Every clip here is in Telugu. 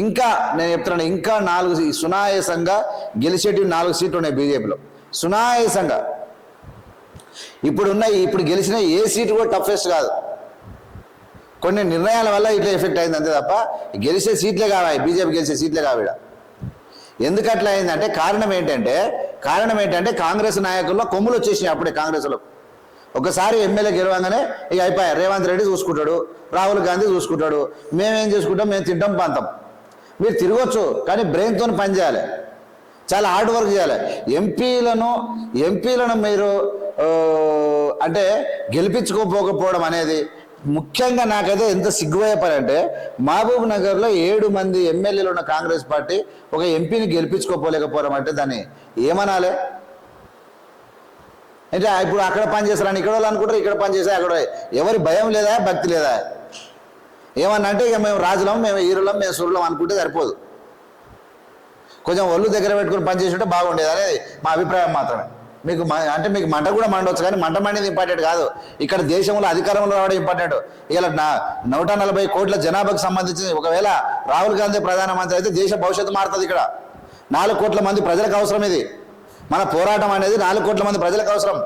ఇంకా నేను చెప్తున్నాను ఇంకా నాలుగు సునాయాసంగా గెలిచేటివి నాలుగు సీట్లు ఉన్నాయి బీజేపీలో. సునాయాసంగా. ఇప్పుడున్న ఇప్పుడు గెలిచిన ఏ సీటు కూడా టఫెస్ట్ కాదు. కొన్ని నిర్ణయాల వల్ల ఇట్లా ఎఫెక్ట్ అయింది అంతే తప్ప గెలిచే సీట్లే కావాలి బీజేపీ గెలిచే సీట్లే కావిడ ఎందుకు అట్లా అయిందంటే కారణం ఏంటంటే కారణం ఏంటంటే కాంగ్రెస్ నాయకుల్లో కొమ్ములు వచ్చేసినాయి అప్పుడే కాంగ్రెస్లో. ఒకసారి ఎమ్మెల్యే గెలవంగానే ఇక అయిపోయాయి రేవంత్ రెడ్డి చూసుకుంటాడు రాహుల్ గాంధీ చూసుకుంటాడు మేమేం చేసుకుంటాం మేము తింటాం పంతాం. మీరు తిరగొచ్చు కానీ బ్రెయిన్తో పని చేయాలి. చాలా హార్డ్ వర్క్ చేయాలి. ఎంపీలను ఎంపీలను మీరు అంటే గెలిపించుకోపోకపోవడం అనేది ముఖ్యంగా నాకైతే ఎంత సిగ్గుపోయే పని అంటే మహబూబ్ నగర్లో ఏడు మంది ఎమ్మెల్యేలు ఉన్న కాంగ్రెస్ పార్టీ ఒక ఎంపీని గెలిపించుకోపోలేకపోవడం అంటే దాన్ని ఏమనాలి? అంటే ఇప్పుడు అక్కడ పని చేస్తారని ఇక్కడ వాళ్ళు అనుకుంటారు ఇక్కడ పని చేస్తే అక్కడ ఎవరి భయం లేదా భక్తి లేదా? ఏమన్నా అంటే ఇక మేము రాజులం మేము ఈరులం మేము సురులం అనుకుంటే సరిపోదు. కొంచెం ఒళ్ళు దగ్గర పెట్టుకుని పని బాగుండేది. అనేది మా అభిప్రాయం మాత్రమే. మీకు అంటే మీకు మంట కూడా మండవచ్చు కానీ మంట మండేది ఇంపార్టెంట్ కాదు. ఇక్కడ దేశంలో అధికారంలో రావడం ఇంపార్టెంట్ ఇలా నా నూట నలభై కోట్ల జనాభాకు సంబంధించి ఒకవేళ రాహుల్ గాంధీ ప్రధానమంత్రి అయితే దేశ భవిష్యత్తు మారుతుంది ఇక్కడ. నాలుగు కోట్ల మంది ప్రజలకు అవసరం ఇది. మన పోరాటం అనేది నాలుగు కోట్ల మంది ప్రజలకు అవసరం.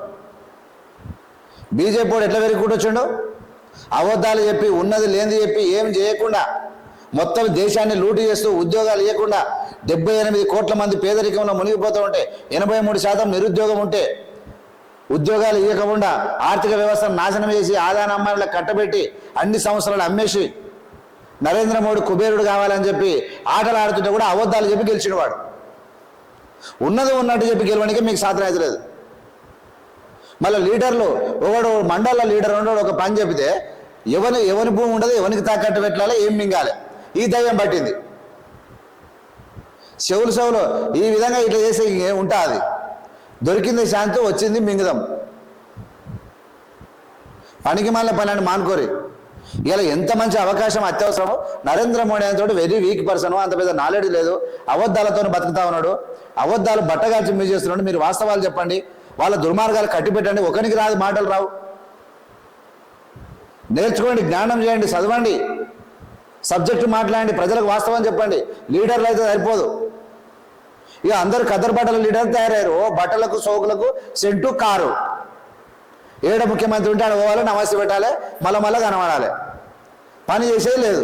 బీజేపీ ఎట్లా పెరిగి కూర్చోండు? అబద్ధాలు చెప్పి ఉన్నది లేనిది చెప్పి ఏం చేయకుండా మొత్తం దేశాన్ని లూటు చేస్తూ ఉద్యోగాలు ఇవ్వకుండా డెబ్బై ఎనిమిది కోట్ల మంది పేదరికంలో మునిగిపోతూ ఉంటే ఎనభై మూడు శాతం నిరుద్యోగం ఉంటే ఉద్యోగాలు ఇవ్వకుండా ఆర్థిక వ్యవస్థను నాశనం చేసి ఆదాయ అమ్మాయిలకు కట్టబెట్టి అన్ని సంవత్సరాలు అమ్మేసి నరేంద్ర మోడీ కుబేరుడు కావాలని చెప్పి ఆటలు ఆడుతుంటే కూడా అబద్ధాలు చెప్పి గెలిచినవాడు. ఉన్నది ఉన్నట్టు చెప్పి గెలవడానికి మీకు సాధన లేదు. మళ్ళీ లీడర్లు ఒకడు మండల లీడర్ ఉన్నాడు ఒక పని చెబితే ఎవని ఎవరి భూమి ఉండదు ఎవరికి తాకట్టు పెట్టాలి ఏం మింగాలి? ఈ దయ్యం పట్టింది. చెవులు చెవులు ఈ విధంగా ఇట్లా చేసే ఉంటుంది. ఉంటా అది దొరికింది శాంతి వచ్చింది మింగుదాం. పనికి మళ్ళీ పని అని మానుకోరి. ఇలా ఎంత మంచి అవకాశం అత్యవసరమో నరేంద్ర మోడీ అనేతోటి వెరీ వీక్ పర్సన్ అంత పెద్ద నాలెడ్జ్ లేదు. అబద్ధాలతో బతుకుతా ఉన్నాడు. అబద్ధాలు బట్టగాల్చి మీరు చేస్తున్నాడు మీరు వాస్తవాలు చెప్పండి. వాళ్ళ దుర్మార్గాలు కట్టిపెట్టండి. ఒకరికి రాదు మాటలు రావు. నేర్చుకోండి జ్ఞానం చేయండి చదవండి. సబ్జెక్టు మాట్లాడండి ప్రజలకు వాస్తవం చెప్పండి. లీడర్లు అయితే సరిపోదు. ఇక అందరు కదర్ బట్టల లీడర్ తయారయ్యారు. ఓ బట్టలకు సోకులకు సెంటు కారు. ఏడ ముఖ్యమంత్రి ఉంటే ఆడ పోవాలి నమస్తే పెట్టాలి మళ్ళా మళ్ళా కనబడాలి. పని చేసేది లేదు.